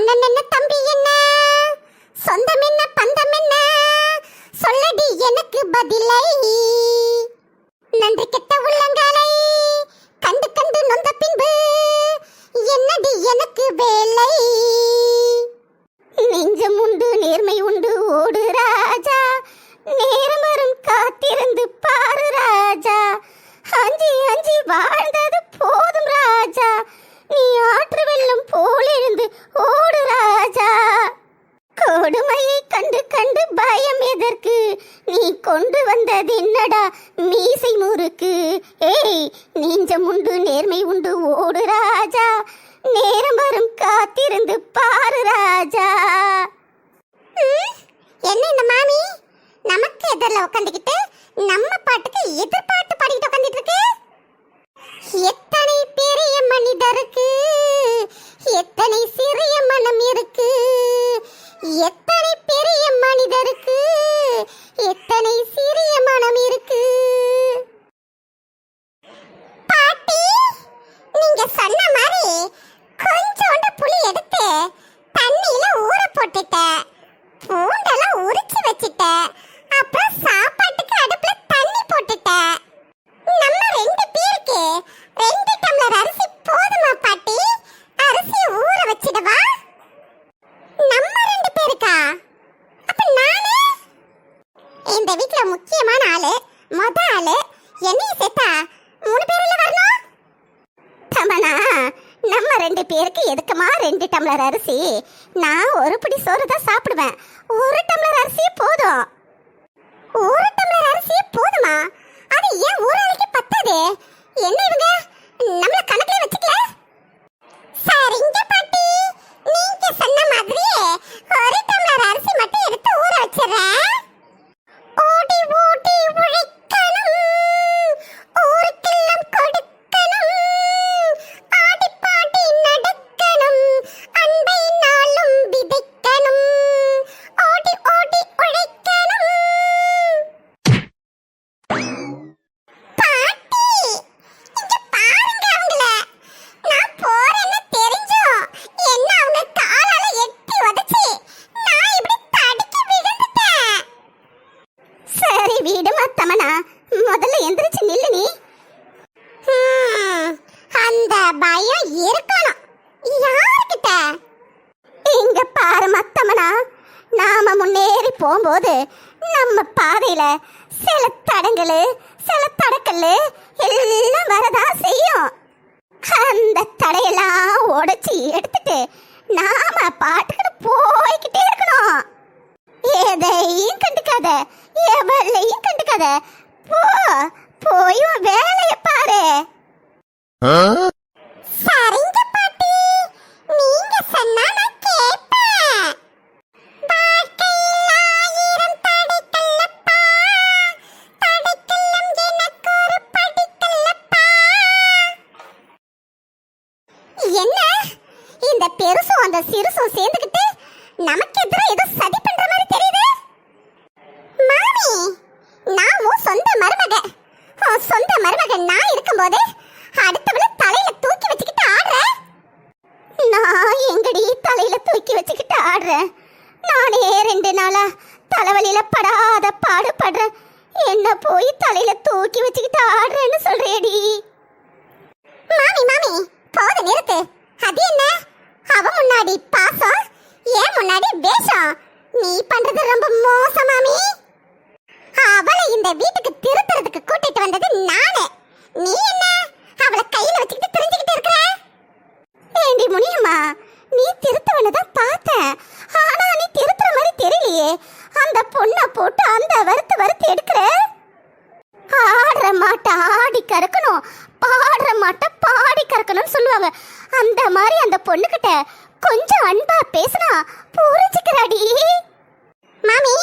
அண்ணன் என்ன தம்பி என்ன? சொந்தம் என்ன பந்தம் என்ன சொல்லடி எனக்கு பதிலை. நன்றி கெட்ட உள்ளங்காலை கண்டு கண்டு நொந்த பின்பு என்னடி எனக்கு வேலை? நெஞ்சம் உண்டு நேர்மை உண்டு ஓடு ராஜா நேரம் வரும் காத்திருந்து பாரு ராஜா அஞ்சி அஞ்சி வாழ்ந்தது போதும் ராஜா நீ ஆற்று வெள்ளம் போல் எழுந்து ஓடு ராஜா கொடுமையை கண்டு கண்டு பயம் எதற்கு நீ கொண்டு வந்தது என்னடா மீசை முறுக்கு ஏய் நெஞ்சம் உண்டு நேர்மை உண்டு ஓடு ராஜா. நேரம் வரும் காத்திருந்து பாரு ராஜா. என்ன இந்த மாமி? நமக்கு எதிரில் உட்காந்துக்கிட்டு நம்ம பாட்டுக்கு எதிர்பார்த்து பாடிக்கிட்டு உட்காந்துட்டு இருக்கு எத்தனை பெரிய மனிதருக்கு எத்தனை சிறிய மனம் இருக்கு எத்தனை பெரிய மனிதருக்கு எத்தனை சிறிய மனம் இருக்கு பாட்டி நீங்க சொன்ன மாதிரி கொஞ்சோண்டு புளி எடுத்து தண்ணியில ஊற போட்டுட்டேன் பூண்டெல்லாம் உரிச்சு வச்சுட்டேன் அப்புறம் சாப்பாட்டுக்கு அடுப்புல தண்ணி போட்டுட்டேன் நம்ம ரெண்டு பேருக்கு ரெண்டு டம்ளர் அரிசி போதுமா பாட்டி அரிசி ஊற வச்சிடவா நம்ம ரெண்டு பேருக்கா அப்ப நானு இந்த வீட்ல முக்கியமான ஆளு மொத ஆளு என்னைய சேர்த்தா மூணு பேர்ல வரணும் தமனா நம்ம ரெண்டு பேருக்கு எதுக்குமா ரெண்டு டம்ளர் அரிசி? நான் ஒரு பிடி சோறு தான் சாப்பிடுவேன். ஒரு டம்ளர் அரிசி போதும். ஒரு டம்ளர் அரிசி போதுமா? அது ஏன் ஒரு நாளைக்கு பத்தாது? என்ன இவங்க? நம்மள கணக்குல வச்சுக்கல? சரிங்க பாட்டி. நீங்க சொன்ன மாதிரியே ஒரு டம்ளர் அரிசி மட்டும் எடுத்து நாம முன்னேறி போகும்போது நம்ம பாதையில சில தடங்கள் சில தடக்கல் எல்லாம் வரதா செய்யும். அந்த தடையெல்லாம் உடைச்சி எடுத்துட்டு நாம பாட்டுக்கிட்டு போய்கிட்டே இருக்கணும். எதையும் கண்டுக்காத எவளையும் கண்டுக்காத. போ போய் வேலைய பாரு. சரிங்க பாட்டி. நீங்க சொன்னா இந்த பெருசும் அந்த சிறுசும் சேர்ந்துக்கிட்டு நமக்கு எதிரா ஏதோ சதி பண்ற மாதிரி தெரியுது? மாமி நான் உன் சொந்த மருமக. உன் சொந்த மருமக நான் இருக்கும்போது அடுத்தவள தலையில தூக்கி வச்சுக்கிட்டு ஆடுற? நான் எங்கடி தலையில தூக்கி வச்சுக்கிட்டு ஆடுறேன் நானே ரெண்டு நாளா தலைவலியில படாத பாடுபடுற. என்ன போய் தலையில தூக்கி வச்சுக்கிட்டு ஆடுறேன்னு சொல்றேடி? மாமி மாமி போத நிறுத்து. அது என்ன? அவ முன்னாடி பாசம் ஏன் முன்னாடி வேஷம்? நீ பண்றது ரொம்ப மோசமாமி அவளை இந்த வீட்டுக்கு திருத்துறதுக்கு கூட்டிட்டு வந்தது நானு. நீ என்ன அவளை கையில வச்சுக்கிட்டு தெரிஞ்சுக்கிட்டு இருக்கிற ஏண்டி முனியம்மா நீ திருத்தவனை தான் பார்த்தேன் ஆனா நீ திருத்துற மாதிரி தெரியலையே அந்த பொண்ணை போட்டு அந்த வறுத்து வறுத்து எடுக்கிற ஆடுற மாட்டை ஆடி கறக்கணும் பாடுற மாட்டை பாடி கறக்கணும்னு சொல்லுவாங்க. அந்த மாதிரி அந்த பொண்ணுகிட்ட கொஞ்சம் அன்பா பேசினா புரிஞ்சுக்கிறாடி. மாமி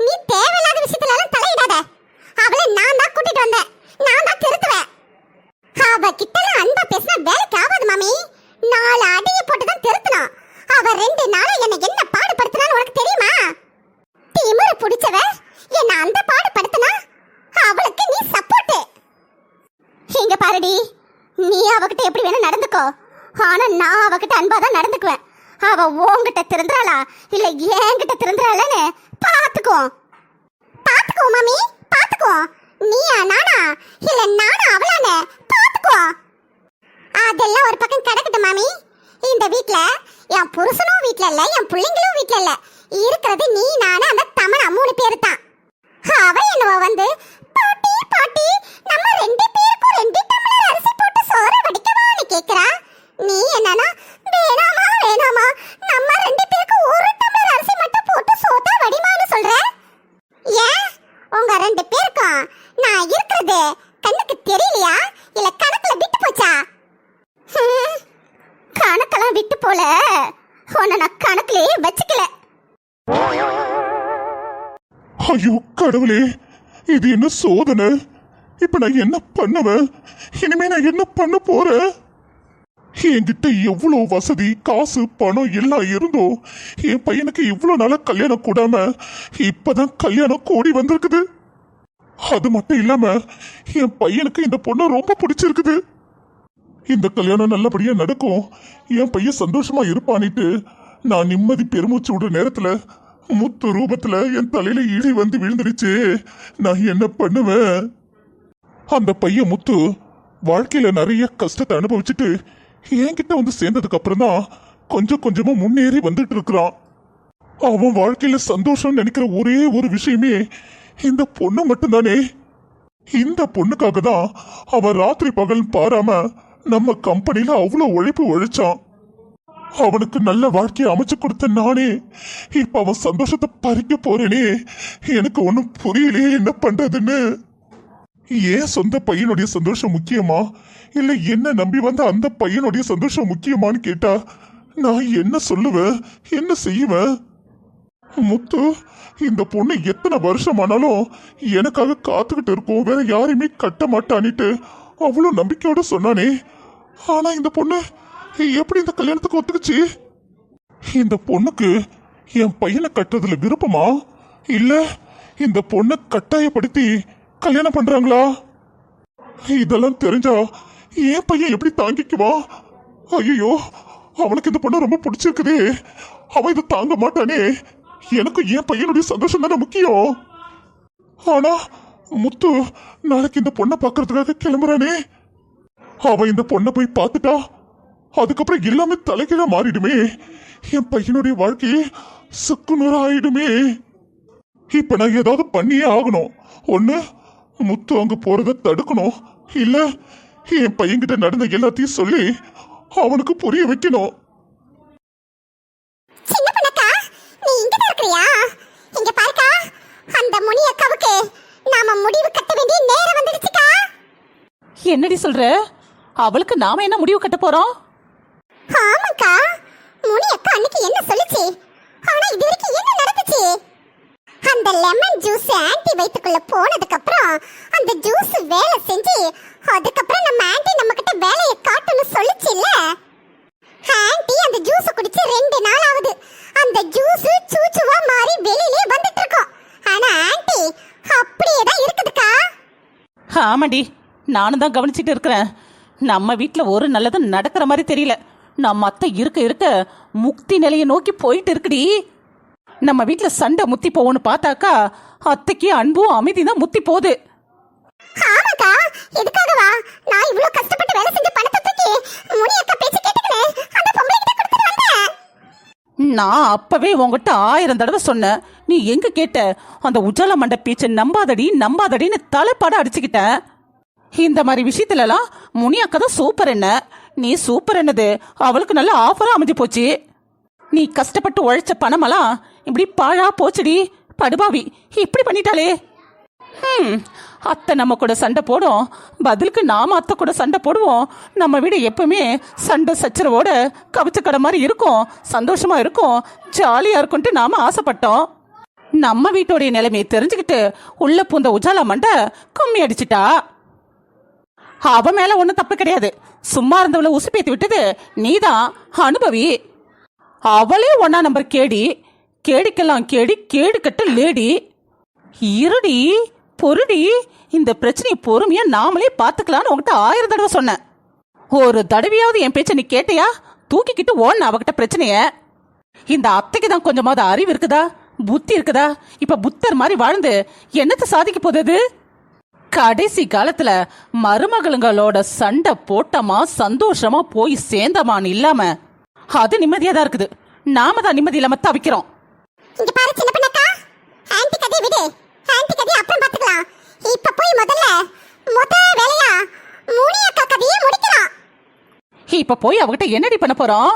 நீ தேவையில்லாத விஷயத்துல எல்லாம் தலையிடாத. அவளை நான் தான் கூட்டிட்டு வந்தேன். நான் தான் திருத்துவேன். அவ கிட்டலாம் அன்பா பேசினா வேலைக்கு ஆகாது மாமி. நாலு அடியை போட்டு தான் திருத்தினா அவ ரெண்டு நாளா என்ன என்ன பாடுபடுத்தினான்னு உனக்கு தெரியுமா? திமிரு பிடிச்சவ என்ன அந்த பாடுபடுத்தினா அவளுக்கு நீ சப்போர்ட் இங்க பாருடி. நீ அவகிட்ட எப்படி வேணா நடந்துக்கோ. ஆனா நான் அவகிட்ட அன்பா தான் நடந்துக்குவேன். அவ உன்கிட்ட திருந்துறாளா? இல்ல என்கிட்ட திருந்துறாளன்னு பாத்துக்கோ பாத்துக்கோ மாமி. பாத்துக்கோ நீயா நானா? இல்ல நானா அவளானே பாத்துக்கோ அதெல்லாம் ஒரு பக்கம் கிடக்கட்டும் மாமி. இந்த வீட்ல என் புருஷனும் வீட்ல இல்ல என் பிள்ளைங்களும் வீட்ல இல்ல. இருக்கிறது நீ நானு அந்த தமனா மூணு பேரு தான் அவ என்னவோ வந்து பாட்டி பாட்டி நம்ம ரெண்டு பேருக்கும் ரெண்டு கேக்குறா? நீ என்னன்னா வேணாமா வேணாமா நம்ம ரெண்டு பேருக்கும் ஒரு டம்ளர் அரிசி மட்டும் போட்டு சோத்தா வடிமான்னு சொல்ற? ஏன்? உங்க ரெண்டு பேருக்கும் நான் இருக்கிறது கண்ணுக்கு தெரியலையா? இல்ல கணக்குல விட்டு போச்சா? கணக்கெல்லாம் விட்டு போல. உன்னை நான் கணக்குலயே வச்சுக்கல. ஐயோ கடவுளே இது என்ன சோதனை? இப்ப நான் என்ன பண்ணுவேன் இனிமே நான் என்ன பண்ண போறேன் என்கிட்ட எவ்வளோ வசதி காசு பணம் எல்லாம் இருந்தோ? என் பையனுக்கு இவ்வளோ நாளாக கல்யாணம் கூடாம இப்போதான் கல்யாணம் கூடி வந்திருக்குது. அது மட்டும் இல்லாம என் பையனுக்கு இந்த பொண்ணை ரொம்ப பிடிச்சிருக்குது. இந்த கல்யாணம் நல்லபடியா நடக்கும். என் பையன் சந்தோஷமா இருப்பானிட்டு நான் நிம்மதி பெருமூச்சு விடுற நேரத்துல முத்து ரூபத்துல என் தலையில இடி வந்து விழுந்துருச்சு. நான் என்ன பண்ணுவேன்? அந்த பையன் முத்து வாழ்க்கையில நிறைய கஷ்டத்தை அனுபவிச்சுட்டு என்கிட்ட வந்து சேர்ந்ததுக்கு அப்புறம் தான் கொஞ்சம் கொஞ்சமா முன்னேறி வந்துட்டு இருக்கிறான். அவன் வாழ்க்கையில சந்தோஷம் நினைக்கிற ஒரே ஒரு விஷயமே இந்த பொண்ணு மட்டும்தானே. இந்த பொண்ணுக்காக தான் அவன் ராத்திரி பகல் பாராம நம்ம கம்பெனியில அவ்வளோ உழைப்பு உழைச்சான். அவனுக்கு நல்ல வாழ்க்கையை அமைச்சு கொடுத்த நானே இப்ப அவன் சந்தோஷத்தை பறிக்க போறேனே. எனக்கு ஒன்றும் புரியலையே என்ன பண்றதுன்னு. ஏன் சொந்த பையனுடைய சந்தோஷம் முக்கியமா? இல்ல என்ன நம்பி வந்த அந்த பையனுடைய சந்தோஷம் முக்கியமான்னு கேட்டா நான் என்ன சொல்லுவேன் என்ன செய்வேன் முத்து இந்த பொண்ணு எத்தனை வருஷம் ஆனாலும் எனக்காக காத்துக்கிட்டு இருக்கோம். வேற யாரையுமே கட்ட மாட்டானிட்டு அவ்வளோ நம்பிக்கையோட சொன்னானே. ஆனா இந்த பொண்ணு எப்படி இந்த கல்யாணத்துக்கு ஒத்துக்குச்சு? இந்த பொண்ணுக்கு என் பையனை கட்டுறதுல விருப்பமா? இல்ல இந்த பொண்ணை கட்டாயப்படுத்தி கல்யாணம் பண்றாங்களா? இதெல்லாம் தெரிஞ்சா என் பையன் எப்படி தாங்கிக்குவான் ஐயோ அவனுக்கு இந்த பொண்ணு ரொம்ப பிடிச்சிருக்குது. அவன் இதை தாங்க மாட்டானே. எனக்கு என் பையனுடைய சந்தோஷம் தானே முக்கியம். ஆனா முத்து நாளைக்கு இந்த பொண்ணை பார்க்கறதுக்காக கிளம்புறானே. அவன் இந்த பொண்ணை போய் பார்த்துட்டா அதுக்கப்புறம் எல்லாமே தலைகீழா மாறிடுமே. என் பையனுடைய வாழ்க்கையே சுக்குநூறு ஆயிடுமே இப்ப நான் ஏதாவது பண்ணியே ஆகணும். ஒன்று முத்து அங்க போறத தடுக்கணும். இல்ல என் பையன்கிட்ட நடந்த எல்லாத்தையும் சொல்லி அவனுக்கு புரிய வைக்கணும். சின்ன பண்ணக்கா நீ இங்க இருக்கிறியா? இங்க பாருக்கா அந்த முனி அக்காவுக்கு நாம முடிவு கட்ட வேண்டிய நேரம் வந்துடுச்சுக்கா. என்னடி சொல்ற? அவளுக்கு நாம என்ன முடிவு கட்ட போறோம்? ஆமாக்கா முனி அக்கா அன்னைக்கு என்ன சொல்லுச்சு? ஆனா இது வரைக்கும் என்ன நடந்துச்சு? அந்த லெமன் ஜூஸ் ஆன்ட்டி வயித்துக்குள்ள போனதுக்கு அப்புறம் அந்த ஜூஸ் வேலை செஞ்சு அதுக்கப்புறம் நம்ம ஆன்ட்டி நம்ம கிட்ட வேலையை காட்டணும் சொல்லுச்சு இல்ல ஆன்ட்டி அந்த ஜூஸ் குடிச்சு ரெண்டு நாள் ஆகுது அந்த ஜூஸ் சூச்சுவா மாறி வெளியிலே வந்துட்டு இருக்கோம் ஆனா ஆன்ட்டி அப்படியே தான் இருக்குதுக்கா ஆமாடி நானும் தான் கவனிச்சிட்டு இருக்கிறேன். நம்ம வீட்டில் ஒரு நல்லதும் நடக்கிற மாதிரி தெரியல. நம்ம அத்தை இருக்க இருக்க முக்தி நிலையை நோக்கி போயிட்டு இருக்குடி. நம்ம வீட்டில் சண்டை முத்தி போகும்னு பார்த்தாக்கா அத்தைக்கு அன்பும் அமைதி தான் முத்தி போகுது. ஆமாக்கா எதுக்காகவா நான் இவ்ளோ கஷ்டப்பட்டு வேலை செஞ்ச பணத்தை தூக்கி முனி அக்கா பேச்சு கேட்டுக்கினு அந்த பொம்பளை கிட்ட கொடுத்துட்டு வந்தேன். நான் அப்பவே உங்ககிட்ட ஆயிரம் தடவை சொன்னேன். நீ எங்க கேட்ட? அந்த உஜால மண்ட பேச்சை நம்பாதடி நம்பாதடின்னு தலைப்பாட அடிச்சுக்கிட்டேன் இந்த மாதிரி விஷயத்துலலாம் முனியாக்கா தான் சூப்பர் என்ன? நீ சூப்பர் என்னது? அவளுக்கு நல்ல ஆஃபரா அமைஞ்சு போச்சு. நீ கஷ்டப்பட்டு உழைச்ச பணமெல்லாம் இப்படி பாழா போச்சுடி படுபாவி. இப்படி பண்ணிட்டாளே. ம் அத்தை நம்ம கூட சண்டை போடும். பதிலுக்கு நாம அத்தை கூட சண்டை போடுவோம். நம்ம வீடு எப்பவுமே சண்டை சச்சரவோட கவிச்ச கடை மாதிரி இருக்கும். சந்தோஷமா இருக்கும். ஜாலியா இருக்கும்ட்டு நாம ஆசைப்பட்டோம். நம்ம வீட்டோடைய நிலைமையை தெரிஞ்சுக்கிட்டு உள்ள பூந்த உஜாலா மண்டை கும்மி அடிச்சிட்டா. அவ மேல ஒன்றும் தப்பு கிடையாது. சும்மா இருந்தவளை உசுப்பேத்தி விட்டது நீதான் அனுபவி. அவளே ஒன்னா நம்பர் கேடி. கேடிக்கெல்லாம் கேடி கேடு கட்ட லேடி. இருடி பொருடி இந்த பிரச்சனையை பொறுமையா நாமளே பார்த்துக்கலான்னு உங்ககிட்ட ஆயிரம் தடவை சொன்னேன். ஒரு தடவையாவது என் பேச்ச நீ கேட்டியா? தூக்கிக்கிட்டு ஓடன அவகிட்ட பிரச்சனைய. இந்த அத்தைக்கு தான் கொஞ்சமாவது அறிவு இருக்குதா? புத்தி இருக்குதா? இப்ப புத்தர் மாதிரி வாழ்ந்து என்னத்தை சாதிக்க போகுது? கடைசி காலத்துல மருமகளுங்களோட சண்டை போட்டமா சந்தோஷமா போய் சேர்ந்தமான்னு இல்லாம அது நிம்மதியா தான் இருக்குது. நாம தான் நிம்மதி இல்லாம தவிக்கிறோம். இங்க பாரு சின்ன பண்ணக்கா. ஆன்ட்டி கதையை விடு. ஆன்ட்டி கதையை அப்புறம் பாத்துக்கலாம் இப்ப போய் முதல்ல முத வேலையா? முனி அக்கா கதையை முடிக்கலாம். இப்ப போய் அவகிட்ட என்னடி பண்ண போறோம்?